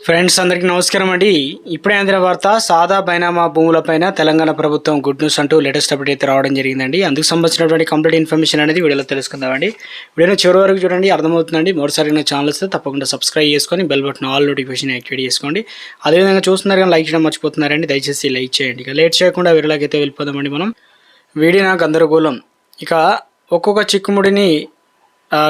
Friends అందరికీ నమస్కారం అండి. ఇప్పుడే అందిన వార్త సాదా బైనామా భూములపైన తెలంగాణ ప్రభుత్వం గుడ్ న్యూస్ అంటూ లేటెస్ట్ అప్డేట్ అయితే రావడం జరిగిందండి. అందుకు సంబంధించినటువంటి కంప్లీట్ ఇన్ఫర్మేషన్ అనేది వీడియోలో తెలుసుకుందామండి వీడియోని చివరి వరకు చూడండి అర్థమవుతుందండి. మరోసారి నా ఛానల్ వస్తే తప్పకుండా సబ్స్క్రైబ్ చేసుకొని bell button all notification activate చేసుకోండి. అదేవిధంగా చూస్తున్నారు కానీ లైక్ చేయడం మర్చిపోతున్నారండి దయచేసి లైక్ చేయండి. ఇక లేట్ చేయకుండా వీడియోలోకి అయితే వెళ్ళిపోదామండి మనం. వీడియో నాకు గందరగోళం ఇక ఒక్కొక్క చిక్కుముడిని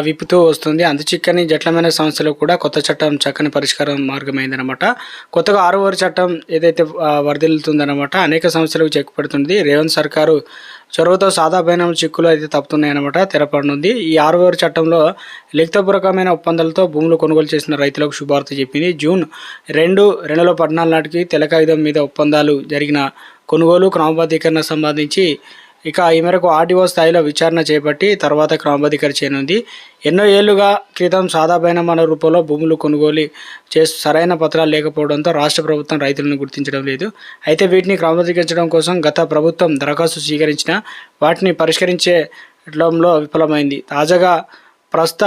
విప్పుతూ వస్తుంది. అందు చిక్కని జట్లమైన సమస్యలు కూడా కొత్త చట్టం చక్కని పరిష్కారం మార్గమైందనమాట కొత్తగా ఆరో వారి చట్టం ఏదైతే ఆ, వర్ధిల్లుతుందన్నమాట అనేక సమస్యలకు చెక్ పెడుతుంది రేవంత్ సర్కారు చొరవతో సాదా చిక్కులు అయితే తప్పుతున్నాయన్నమాట తెరపడనుంది. ఈ ఆరో వారి చట్టంలో లిఖితపూర్వకమైన ఒప్పందాలతో భూములు కొనుగోలు చేసిన రైతులకు శుభార్త చెప్పింది. జూన్ రెండు రెండు వేల పద్నాలుగు నాటికి తెలకాయుధం మీద ఒప్పందాలు జరిగిన కొనుగోలు క్రమబద్ధీకరణ సంబంధించి ఇక ఈ మేరకు ఆర్టీఓ స్థాయిలో విచారణ చేపట్టి తర్వాత క్రమబద్ధీకరణ చేయనుంది. ఎన్నో ఏళ్ళుగా క్రితం సాదా రూపంలో భూములు కొనుగోలు చేసి సరైన పత్రాలు లేకపోవడంతో రాష్ట్ర ప్రభుత్వం రైతులను గుర్తించడం లేదు. అయితే వీటిని క్రమబద్ధీకరించడం కోసం గత ప్రభుత్వం దరఖాస్తు స్వీకరించిన వాటిని పరిష్కరించడంలో విఫలమైంది. తాజాగా ప్రస్తుత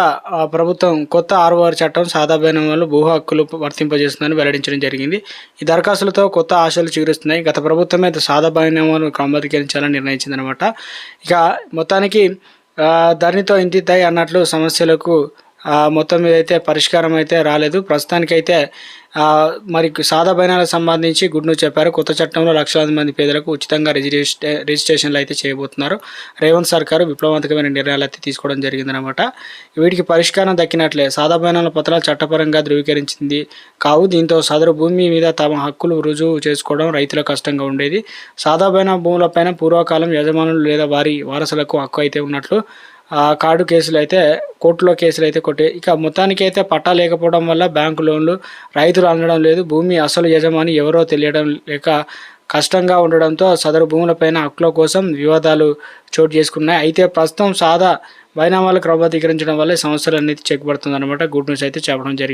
ప్రభుత్వం కొత్త ఆర్ఓఆర్ చట్టం సాదా బైనామాలు భూ హక్కులు వర్తింపజేస్తుందని వెల్లడించడం జరిగింది. ఈ దరఖాస్తులతో కొత్త ఆశలు చిగురిస్తున్నాయి. గత ప్రభుత్వం అయితే సాదా బైనామాలను క్రమబద్ధీకరించాలని నిర్ణయించిందనమాట ఇక మొత్తానికి ఆ, ధరణితో ఇంటిద్దాయి అన్నట్లు సమస్యలకు మొత్తం మీద అయితే పరిష్కారం అయితే రాలేదు. ప్రస్తుతానికైతే అయితే మరి సాదా బైనాలకు సంబంధించి గుడ్ న్యూస్ చెప్పారు. కొత్త చట్టంలో లక్షలాది మంది పేదలకు ఉచితంగా రిజిస్ట్రే రిజిస్ట్రేషన్లు అయితే చేయబోతున్నారు. రేవంత్ సర్కారు విప్లవంతకమైన నిర్ణయాలు అయితే తీసుకోవడం జరిగిందనమాట వీటికి పరిష్కారం దక్కినట్లే. సాదా బైనాల పత్రాలు చట్టపరంగా ధృవీకరించింది కావు. దీంతో సదరు భూమి మీద తమ హక్కులు రుజువు చేసుకోవడం రైతుల కష్టంగా ఉండేది. సాదా బైనా భూములపైన పూర్వకాలం యజమానులు లేదా వారి వారసులకు హక్కు అయితే ఉన్నట్లు కార్డు కేసులు అయితే కోర్టులో కేసులు అయితే కొట్టే ఇక మొత్తానికి అయితే పట్టా లేకపోవడం వల్ల బ్యాంకు లోన్లు రైతులు అందడం లేదు. భూమి అసలు యజమాని ఎవరో తెలియడం లేక కష్టంగా ఉండడంతో సదరు భూములపైన హక్కుల కోసం వివాదాలు చోటు చేసుకున్నాయి. అయితే ప్రస్తుతం సాదా బైనామాలు క్రమబద్ధీకరించడం వల్ల ఈ సమస్యలు అనేది చెక్ పడుతుందన్నమాట. గుడ్ న్యూస్ అయితే చెప్పడం జరిగింది.